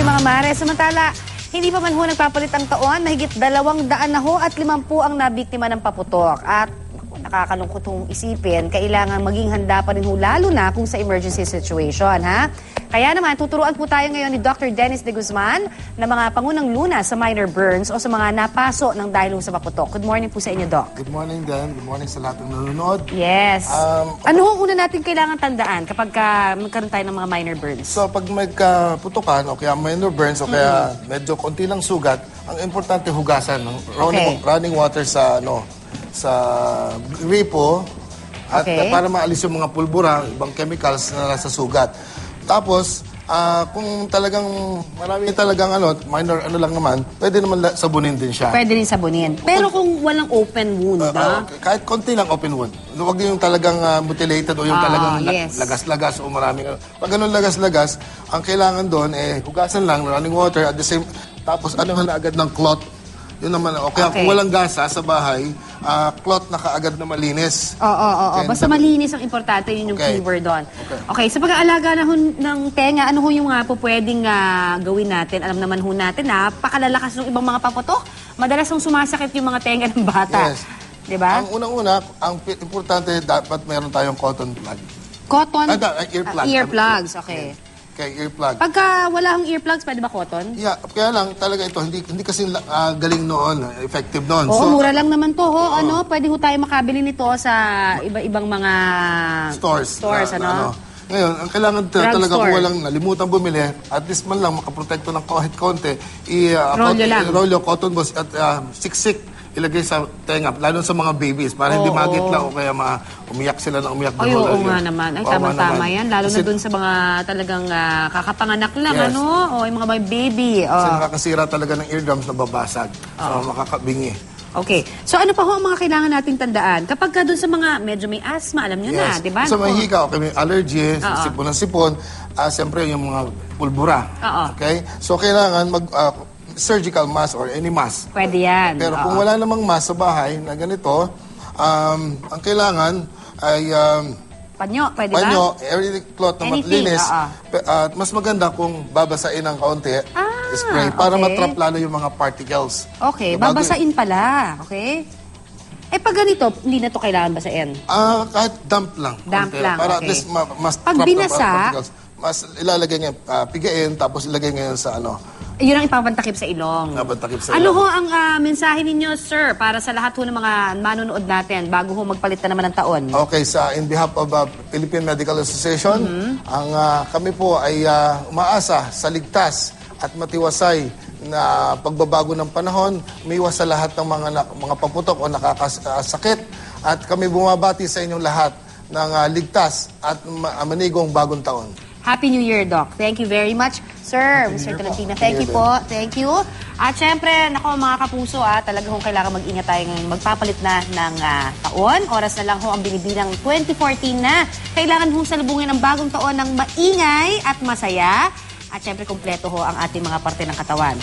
kayo mga mare. Samantala, hindi pa man ho nagpapalit ang taon, mahigit dalawang daan na ho at limampu ang nabiktima ng paputok. At nakakalungkot hong isipin, kailangan maging handa pa rin ho lalo na kung sa emergency situation, ha? Kaya naman, tuturuan po tayo ngayon ni Dr. Dennis de Guzman na mga pangunang luna sa minor burns o sa mga napaso ng dahil sa paputok. Good morning po sa inyo, Doc. Good morning, Dan. Good morning sa lahat ng nanonood. Yes. Um, ano ho una natin kailangan tandaan kapag ka magkaroon tayo ng mga minor burns? So, pag magkaputukan o kaya minor burns o kaya medyo konti lang sugat, ang importante hugasan ng running, Okay. running water sa ano sa gripo at Okay. para maalis yung mga pulbura, ibang chemicals na nasa sugat. Tapos, ah, kung talagang marami talagang ano, minor ano lang naman, pwede naman la- sabunin din siya. Pwede rin sabunin. Pero kung walang open wound, Ah, ba? ah, kahit konti lang open wound. Huwag yung talagang ah, mutilated o yung Ah, talagang la- yes. lagas-lagas o maraming... Pag ganun lagas-lagas, ang kailangan doon eh hugasan lang, running water at the same... Tapos ano na agad ng clot. Yun naman. O kaya Okay. kung walang gasa sa bahay, ah, clot na kaagad na malinis. Oo, oo, oo. Basta malinis ang importante, yun yung Okay. keyword doon. Okay. Okay, sa pag-aalaga na ng tenga, ano ho yung nga po pwedeng ah, gawin natin? Alam naman ho natin, napakalalakas ng ibang mga paputok. Madalas hong sumasakit yung mga tenga ng bata. Yes. Di ba? Ang unang-una, ang pi- importante dapat meron tayong cotton plug. Cotton? Ah, da- earplug. Ah, earplugs, okay. Okay, earplug. Pagka wala hong earplugs, pwede ba cotton? Yeah, kaya lang talaga ito, hindi, hindi kasi ah, galing noon, effective noon. Oo, mura lang naman to. Ho. Ano, pwede ho tayo makabili nito sa iba-ibang mga stores. Stores, na- ano? na Ngayon, ang kailangan ta- Drug talaga store. kung walang nalimutan bumili, at least man lang makaprotekto ng kahit konti, i- uh, Rolyo cotton- lang. cotton balls at uh, siksik ilagay sa tenga, lalo sa mga babies, para hindi Oo. magitla o kaya ma umiyak sila na umiyak. Ay, ng oo nga naman. Ay, Oo nga tama-tama naman. yan. Lalo Kasi- na dun sa mga talagang ah, kakapanganak lang, Yes. ano? O yung mga may baby. Kasi Oh. nakakasira talaga ng eardrums na babasag. So, makakabingi. Okay. So ano pa ho ang mga kailangan nating tandaan? Kapag ka dun sa mga medyo may asthma, alam nyo na, di ba? So, Naku. may hika, okay, may allergy, sipon ng sipon, ah, siyempre yung mga pulbura. Oo. Okay? So, kailangan mag ah, surgical mask or any mask. Pwede yan. Pero Oo. kung wala namang mask sa bahay na ganito, um, ang kailangan ay um, Panyo, pwede panyo, ba? everything cloth na Anything, matlinis. oo. Pe- At mas maganda kung babasain ng kaunti, Ah, spray, para okay. matrap lalo yung mga particles. Okay, bago- babasain pala. Okay? Eh pag ganito, hindi na to kailangan basain. Ah, kahit damp lang. Damp konti. lang, Para okay. at least ma- mas Pag trap binasa- particles. Mas ilalagay ngayon, ah, pigain, tapos ilagay ngayon sa ano, Yun ang ipapantakip sa ilong. Napantakip sa ano ho ang ah, mensahe ninyo, sir, para sa lahat ho ng mga manonood natin bago ho magpalit na naman ng taon? Okay, sa in behalf of uh, Philippine Medical Association, ang uh, kami po ay uh, umaasa sa ligtas at matiwasay na pagbabago ng panahon, umiwas sa lahat ng mga na- mga paputok o nakakasakit at kami bumabati sa inyong lahat ng uh, ligtas at ma- manigong bagong taon. Happy New Year, Doc. Thank you very much, sir, Mr. Tolentino. Thank you po. Thank you. At syempre, nako mga kapuso, ah, talaga hong kailangan mag-ingat tayo ngayon. Magpapalit na ng ah, taon. Oras na lang ho ang binibilang 2014 na. Kailangan hong salubungin ang bagong taon ng maingay at masaya. At syempre, kompleto ho ang ating mga parte ng katawan.